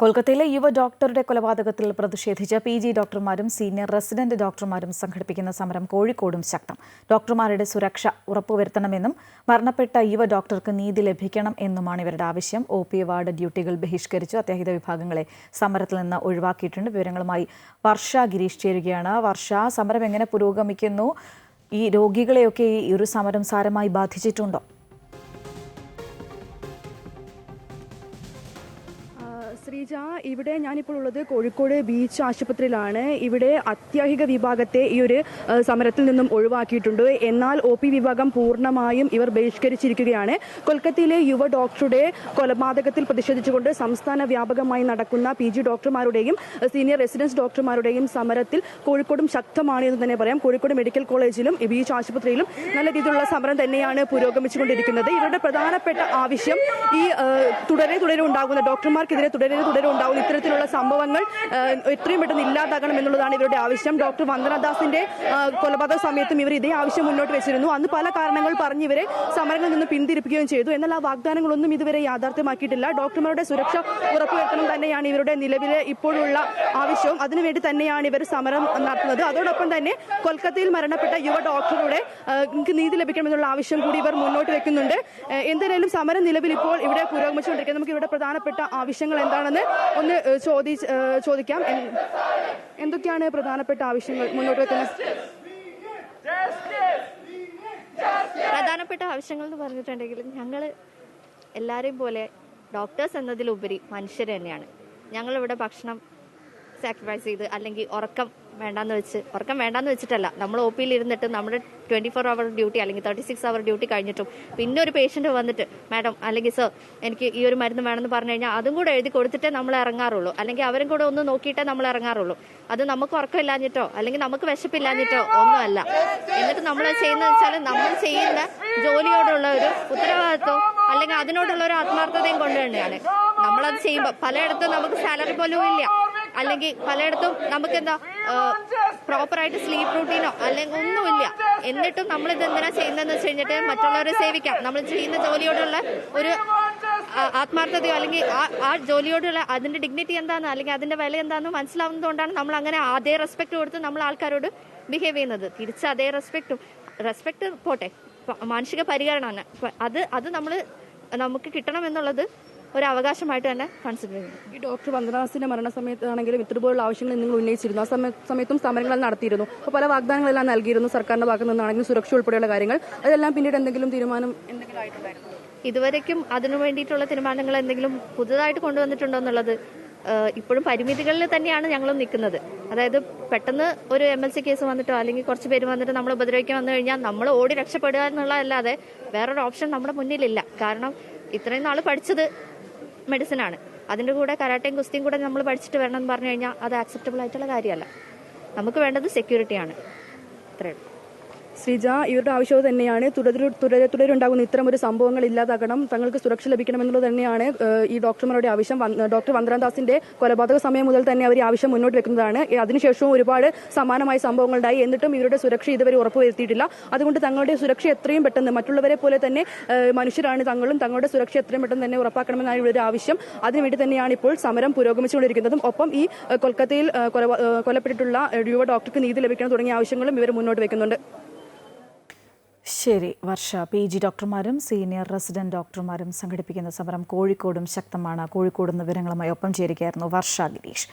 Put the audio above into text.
കൊൽക്കത്തയിലെ യുവ ഡോക്ടറുടെ കൊലപാതകത്തിൽ പ്രതിഷേധിച്ച് പി ജി ഡോക്ടർമാരും സീനിയർ റെസിഡന്റ് ഡോക്ടർമാരും സംഘടിപ്പിക്കുന്ന സമരം കോഴിക്കോടും ശക്തം. ഡോക്ടർമാരുടെ സുരക്ഷ ഉറപ്പുവരുത്തണമെന്നും മരണപ്പെട്ട യുവ ഡോക്ടർക്ക് നീതി ലഭിക്കണം എന്നുമാണ് ഇവരുടെ ആവശ്യം. ഒ പി വാർഡ് ഡ്യൂട്ടികൾ ബഹിഷ്കരിച്ചു അത്യാഹിത വിഭാഗങ്ങളെ സമരത്തിൽ നിന്ന് ഒഴിവാക്കിയിട്ടുണ്ട്. വിവരങ്ങളുമായി വർഷ ഗിരീഷ് ചേരുകയാണ്. വർഷ സമരം എങ്ങനെ പുരോഗമിക്കുന്നു? ഈ രോഗികളെയൊക്കെ ഈ ഒരു സമരം സാരമായി ബാധിച്ചിട്ടുണ്ടോ? ശ്രീജ ഇവിടെ ഞാനിപ്പോൾ ഉള്ളത് കോഴിക്കോട് ബീച്ച് ആശുപത്രിയിലാണ്. ഇവിടെ അത്യാഹിക വിഭാഗത്തെ ഈ ഒരു സമരത്തിൽ നിന്നും ഒഴിവാക്കിയിട്ടുണ്ട്. എന്നാൽ ഒ പി വിഭാഗം പൂർണമായും ഇവർ ബഹിഷ്കരിച്ചിരിക്കുകയാണ്. കൊൽക്കത്തയിലെ യുവ ഡോക്ടറുടെ കൊലപാതകത്തിൽ പ്രതിഷേധിച്ചുകൊണ്ട് സംസ്ഥാന വ്യാപകമായി നടക്കുന്ന പി ജി ഡോക്ടർമാരുടെയും സീനിയർ റെസിഡൻസ് ഡോക്ടർമാരുടെയും സമരത്തിൽ കോഴിക്കോടും ശക്തമാണ് എന്ന് തന്നെ പറയാം. കോഴിക്കോട് മെഡിക്കൽ കോളേജിലും ബീച്ച് ആശുപത്രിയിലും നല്ല രീതിയിലുള്ള സമരം തന്നെയാണ് പുരോഗമിച്ചുകൊണ്ടിരിക്കുന്നത്. ഇവരുടെ പ്രധാനപ്പെട്ട ആവശ്യം ഈ തുടരെ തുടരെ ഉണ്ടാകുന്ന ഡോക്ടർമാർക്കെതിരെ തുടരെ തുടരെ ഉണ്ടാവും ഇത്തരത്തിലുള്ള സംഭവങ്ങൾ എത്രയും പെട്ടെന്ന് ഇല്ലാതാകണം എന്നുള്ളതാണ് ഇവരുടെ ആവശ്യം. ഡോക്ടർ വന്ദനദാസിന്റെ കൊലപാതക സമയത്തും ഇവർ ഇതേ ആവശ്യം മുന്നോട്ട് വെച്ചിരുന്നു. അന്ന് പല കാരണങ്ങൾ പറഞ്ഞ് ഇവരെ സമരങ്ങളിൽ നിന്ന് പിന്തിരിപ്പിക്കുകയും ചെയ്തു. എന്നാൽ ആ വാഗ്ദാനങ്ങളൊന്നും ഇതുവരെ യാഥാർത്ഥ്യമാക്കിയിട്ടില്ല. ഡോക്ടർമാരുടെ സുരക്ഷ ഉറപ്പുവരുത്തണം തന്നെയാണ് ഇവരുടെ നിലവിലെ ഇപ്പോഴുള്ള ആവശ്യവും. അതിനുവേണ്ടി തന്നെയാണ് ഇവർ സമരം നടത്തുന്നത്. അതോടൊപ്പം തന്നെ കൊൽക്കത്തയിൽ മരണപ്പെട്ട യുവ ഡോക്ടറുടെ നീതി ലഭിക്കണമെന്നുള്ള ആവശ്യം കൂടി ഇവർ മുന്നോട്ട് വെക്കുന്നുണ്ട്. എന്തായാലും സമരം നിലവിൽ ഇപ്പോൾ ഇവിടെ പുരോഗമിച്ചുകൊണ്ടിരിക്കുന്നത് നമുക്ക് ഇവിടെ പ്രധാനപ്പെട്ട ആവശ്യങ്ങൾ എന്താണെന്ന് ഒന്ന് ചോദി ചോദിക്കാം. എന്തൊക്കെയാണ് പ്രധാനപ്പെട്ട ആവശ്യങ്ങൾ മുന്നോട്ട് വെക്കുന്നത് പ്രധാനപ്പെട്ട ആവശ്യങ്ങൾ എന്ന് പറഞ്ഞിട്ടുണ്ടെങ്കിൽ ഞങ്ങൾ എല്ലാവരെയും പോലെ ഡോക്ടേഴ്സ് എന്നതിലുപരി മനുഷ്യർ തന്നെയാണ്. ഞങ്ങളിവിടെ ഭക്ഷണം സാക്രിഫൈസ് ചെയ്ത് അല്ലെങ്കിൽ ഉറക്കം വേണ്ടാന്ന് വെച്ച് ഉറക്കം വേണ്ടാന്ന് വെച്ചിട്ടല്ല. നമ്മൾ ഒ പിയിൽ ഇരുന്നിട്ട് നമ്മുടെ ട്വന്റി ഫോർ അവർ ഡ്യൂട്ടി അല്ലെങ്കിൽ തേർട്ടി സിക്സ് അവർ ഡ്യൂട്ടി കഴിഞ്ഞിട്ടും പിന്നെ ഒരു പേഷ്യന്റ് വന്നിട്ട് മാഡം അല്ലെങ്കിൽ സർ എനിക്ക് ഈ ഒരു മരുന്ന് വേണമെന്ന് പറഞ്ഞു കഴിഞ്ഞാൽ അതും കൂടെ എഴുതി കൊടുത്തിട്ടേ നമ്മൾ ഇറങ്ങാറുള്ളൂ. അല്ലെങ്കിൽ അവരും കൂടെ ഒന്ന് നോക്കിയിട്ടേ നമ്മൾ ഇറങ്ങാറുള്ളൂ. അത് നമുക്ക് ഉറക്കമില്ലാഞ്ഞിട്ടോ അല്ലെങ്കിൽ നമുക്ക് വിശപ്പില്ലാഞ്ഞിട്ടോ ഒന്നുമല്ല. എന്നിട്ട് നമ്മൾ ചെയ്യുന്നത് വെച്ചാൽ നമ്മൾ ചെയ്യുന്ന ജോലിയോടുള്ള ഒരു ഉത്തരവാദിത്വം അല്ലെങ്കിൽ അതിനോടുള്ള ഒരു ആത്മാർത്ഥതയും കൊണ്ട് തന്നെയാണ്. നമ്മളത് ചെയ്യുമ്പോൾ പലയിടത്തും നമുക്ക് സാലറി പോലും ഇല്ല. അല്ലെങ്കിൽ പലയിടത്തും നമുക്ക് എന്താ പ്രോപ്പറായിട്ട് സ്ലീപ്പ് റൂട്ടീനോ അല്ലെങ്കിൽ ഒന്നുമില്ല. എന്നിട്ടും നമ്മൾ ഇത് എന്തിനാ ചെയ്യുന്നതെന്ന് വെച്ച് കഴിഞ്ഞിട്ട് മറ്റുള്ളവരെ സേവിക്കാം. നമ്മൾ ചെയ്യുന്ന ജോലിയോടുള്ള ഒരു ആത്മാർത്ഥതയോ അല്ലെങ്കിൽ ആ ആ ജോലിയോടുള്ള അതിന്റെ ഡിഗ്നിറ്റി എന്താണെന്ന് അല്ലെങ്കിൽ അതിന്റെ വില എന്താണെന്ന് മനസ്സിലാവുന്നതുകൊണ്ടാണ് നമ്മൾ അങ്ങനെ അതേ റെസ്പെക്ട് കൊടുത്ത് നമ്മൾ ആൾക്കാരോട് ബിഹേവ് ചെയ്യുന്നത്. തിരിച്ച് അതേ റെസ്പെക്റ്റും റെസ്പെക്ട് പോട്ടെ. മാനുഷിക മാനസിക പരിഗണന. അത് അത് നമ്മൾ നമുക്ക് കിട്ടണം എന്നുള്ളത് ഒരു അവകാശമായിട്ട് തന്നെ കൺസിഡർ ചെയ്യുന്നു ഈ ഡോക്ടർ വന്ദനാസിന്റെ മരണസമയത്താണെങ്കിലും ഇത്തരപോലുള്ള ആവശ്യങ്ങൾ നിങ്ങൾ ഉന്നയിച്ചിരുന്നു. ആ സമയ- സമയത്തും സമരങ്ങൾ നടത്തിയിരുന്നു. അപ്പോൾ പല വാഗ്ദാനങ്ങളെല്ലാം നൽകിയിരുന്നു സർക്കാരിന്റെ ഭാഗത്തു നിന്നാണെങ്കിലും സുരക്ഷ ഉൾപ്പെടെയുള്ള കാര്യങ്ങൾ. അതെല്ലാം പിന്നീട് എന്തെങ്കിലും തീരുമാനം എന്തെങ്കിലും ആയിട്ടുണ്ടായിരുന്നു? ഇതുവരേക്കും അതിനു വേണ്ടിയിട്ടുള്ള തീരുമാനങ്ങൾ എന്തെങ്കിലും പുതുതായിട്ട് കൊണ്ടുവന്നിട്ടുണ്ടോ എന്നുള്ളത് ഇപ്പോഴും പരിമിതികളിൽ തന്നെയാണ് ഞങ്ങളും നിൽക്കുന്നത്. അതായത് പെട്ടെന്ന് ഒരു എം എൽ സി കേസ് വന്നിട്ടോ അല്ലെങ്കിൽ കുറച്ച് പേര് വന്നിട്ട് നമ്മൾ ഉപദ്രവിക്കാൻ വന്നു കഴിഞ്ഞാൽ നമ്മൾ ഓടി രക്ഷപ്പെടുക എന്നുള്ളതല്ലാതെ വേറൊരു ഓപ്ഷൻ നമ്മുടെ മുന്നിലില്ല. കാരണം ഇത്രയും നാൾ പഠിച്ചത് മെഡിസിൻ ആണ്. അതിന്റെ കൂടെ കരാട്ടയും കുസ്തിയും കൂടെ നമ്മൾ പഠിച്ചിട്ട് വരണം എന്ന് പറഞ്ഞു കഴിഞ്ഞാൽ അത് ആക്സെപ്റ്റബിൾ ആയിട്ടുള്ള കാര്യമല്ല. നമുക്ക് വേണ്ടത് സെക്യൂരിറ്റിയാണ് ഇത്രയുള്ളൂ ശ്രീജ ഇവരുടെ ആവശ്യം തന്നെയാണ്. തുടരെ തുടരെ തുടരുണ്ടാകുന്ന ഇത്തരം ഒരു സംഭവങ്ങൾ ഇല്ലാതാക്കണം തങ്ങൾക്ക് സുരക്ഷ ലഭിക്കണം എന്നുള്ളത് തന്നെയാണ് ഈ ഡോക്ടർമാരുടെ ആവശ്യം. ഡോക്ടർ വന്ദ്രാദാസിന്റെ കൊലപാതക സമയം മുതൽ തന്നെ അവർ ഈ ആവശ്യം മുന്നോട്ട് വെക്കുന്നതാണ്. അതിനുശേഷവും ഒരുപാട് സമാനമായ സംഭവങ്ങളുണ്ടായി. എന്നിട്ടും ഇവരുടെ സുരക്ഷ ഇതുവരെ ഉറപ്പുവരുത്തിയിട്ടില്ല. അതുകൊണ്ട് തങ്ങളുടെ സുരക്ഷ എത്രയും പെട്ടെന്ന് മറ്റുള്ളവരെ പോലെ തന്നെ മനുഷ്യരാണ് തങ്ങളും തങ്ങളുടെ സുരക്ഷ എത്രയും പെട്ടെന്ന് തന്നെ ഉറപ്പാക്കണമെന്നാണ് ഇവരുടെ ആവശ്യം. അതിനുവേണ്ടി തന്നെയാണ് ഇപ്പോൾ സമരം പുരോഗമിച്ചുകൊണ്ടിരിക്കുന്നതും ഒപ്പം ഈ കൊൽക്കത്തയിൽ ഏഹ്, കൊലപാ- ഏഹ്, കൊല്ലപ്പെട്ടിട്ടുള്ള ഏഹ്, യുവ ഡോക്ടർക്ക് നീതി ലഭിക്കണം തുടങ്ങിയ ആവശ്യങ്ങളും ഇവർ മുന്നോട്ട് വെക്കുന്നുണ്ട്. ശരി വർഷ പി ജി ഡോക്ടർമാരും സീനിയർ റെസിഡന്റ് ഡോക്ടർമാരും സംഘടിപ്പിക്കുന്ന സമരം കോഴിക്കോടും ശക്തമാണ്. കോഴിക്കോട് വിവരങ്ങളുമായി ഒപ്പം ചേരുകയായിരുന്നു വർഷ ഗിരീഷ്.